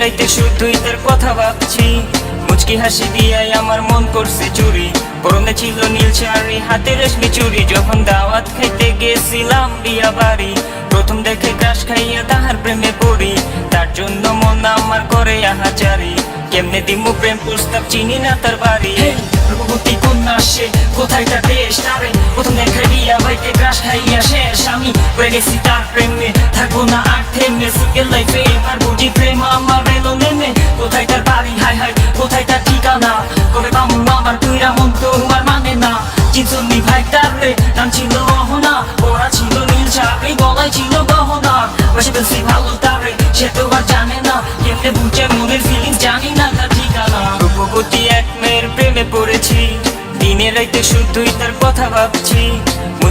রাইতে শুধুই তার কথা ভাবছি। মুচকি হাসি দিয়াই আমার মন করছে চুরি। পরনে ছিল নীল শাড়ি, হাতে রেশমি চুরি। যখন দাওয়াত খাইতে গেছিলাম বিয়া বাড়ি, প্রথম দেখে ক্রাশ খাইয়া তাহার প্রেমে পড়ি। তার জন্য মন আমার করে আহাচারি। কেমনে দিমু প্রেম প্রস্তাব, চিনি না তার বাড়ি। রূপবতী কন্যা সে কোথায় তার দেশ, তারে বাইতে ক্রাশ খাইয়া শেষ। আমি হয়ে গেছি তার প্রেমে থাকব না আর থেমে। সিঙ্গেল লাইফে এবার বুঝি প্রেম আমার এলো নেমে। কোথায় তার বাড়ি? হাই হাই কোথায় তার ঠিকানা? কবে পামু আমার তুইরা মন তোমার মানে না। চিনসুনি ভাই তার রে? নাম ছিল অহনা ওরা ছিল নীল চাকরি গলায় ছিল গহনা। বসে বলছি, ভালো তারে সে তো আর জানে না। কেমনে বুঝে মনের ফিলিংস জানি না তার ঠিকানা। রূপবতী এক মেয়ের প্রেমে পড়েছি। দিনে রাইতে শুধুই তার কথা ভাবছি।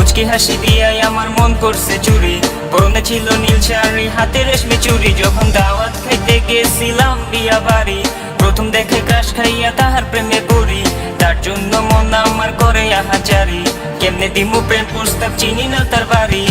মুচকি হাসি দিয়াই আমার মন করছে চুরি। পরনে ছিল নীল শাড়ি, হাতে রেশমি চুরি। যখন দাওয়াত খাইতে গেছিলাম বিয়া বাড়ি, প্রথম দেখে কাশ খাইয়া তাহার প্রেমে পড়ি। তার জন্য মন আমার করে আহাচারি। কেমনে দিমু প্রেম প্রস্তাব চিনি না তার বাড়ি।